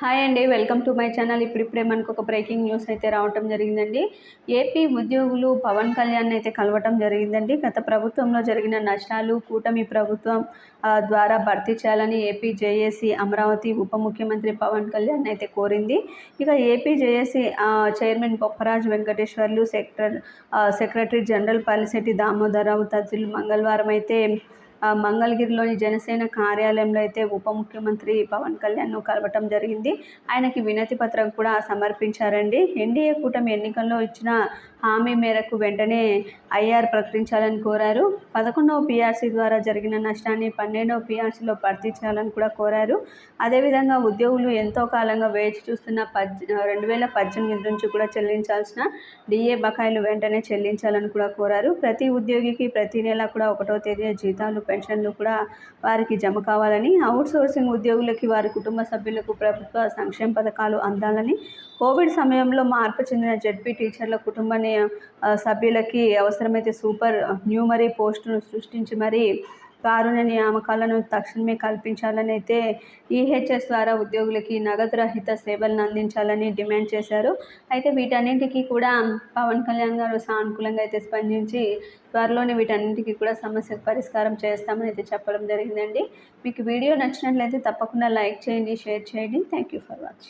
Hi అండి welcome to my channel. ఇప్పుడిప్పుడే మనకు ఒక బ్రేకింగ్ న్యూస్ అయితే రావటం జరిగిందండి. ఏపీ ఉద్యోగులు పవన్ కళ్యాణ్ అయితే కలవటం జరిగిందండి. గత ప్రభుత్వంలో జరిగిన నష్టాలు కూటమి ప్రభుత్వం ద్వారా భర్తీ చేయాలని ఏపీ జేఏసీ అమరావతి ఉప ముఖ్యమంత్రి పవన్ కళ్యాణ్ అయితే కోరింది. ఇక AP JAC chairman Bopparaj Venkateswarlu sector secretary general Palisetty Damodararao తదితరులు మంగళవారం అయితే మంగళగిరిలోని జనసేన కార్యాలయంలో అయితే ఉప ముఖ్యమంత్రి పవన్ కళ్యాణ్ను కలవటం జరిగింది. ఆయనకి వినతి పత్రం కూడా సమర్పించారండి. ఎన్డీఏ కూటమి ఎన్నికల్లో ఇచ్చిన హామీ మేరకు వెంటనే ఐఆర్ ప్రకటించాలని కోరారు. పదకొండవ పీఆర్సీ ద్వారా జరిగిన నష్టాన్ని పన్నెండవ పీఆర్సీలో భర్తీ చేయాలని కూడా కోరారు. అదేవిధంగా ఉద్యోగులు ఎంతో కాలంగా వేచి చూస్తున్న పద్ రెండు వేల పద్దెనిమిది నుంచి కూడా చెల్లించాల్సిన డిఏ బకాయిలు వెంటనే చెల్లించాలని కూడా కోరారు. ప్రతి ఉద్యోగికి ప్రతి నెల కూడా ఒకటో తేదీ జీతాలు పెన్షన్లు కూడా వారికి జమ కావాలని అవుట్ సోర్సింగ్ ఉద్యోగులకి వారి కుటుంబ సభ్యులకు ప్రభుత్వ సంక్షేమ పథకాలు అందాలని కోవిడ్ సమయంలో మార్పు చెందిన జెడ్పీ టీచర్ల కుటుంబ సభ్యులకి అవసరమైతే సూపర్ న్యూమరీ పోస్టును సృష్టించి మరీ కారుణ్య నియామకాలను తక్షణమే కల్పించాలని అయితే ఈహెచ్ఎస్ ద్వారా ఉద్యోగులకి నగదు రహిత సేవలను అందించాలని డిమాండ్ చేశారు. అయితే వీటన్నింటికి కూడా పవన్ కళ్యాణ్ గారు సానుకూలంగా అయితే స్పందించి త్వరలోనే వీటన్నింటికి కూడా సమస్యకు పరిష్కారం చేస్తామని అయితే చెప్పడం జరిగిందండి. మీకు వీడియో నచ్చినట్లయితే తప్పకుండా లైక్ చేయండి షేర్ చేయండి. Thank you for watching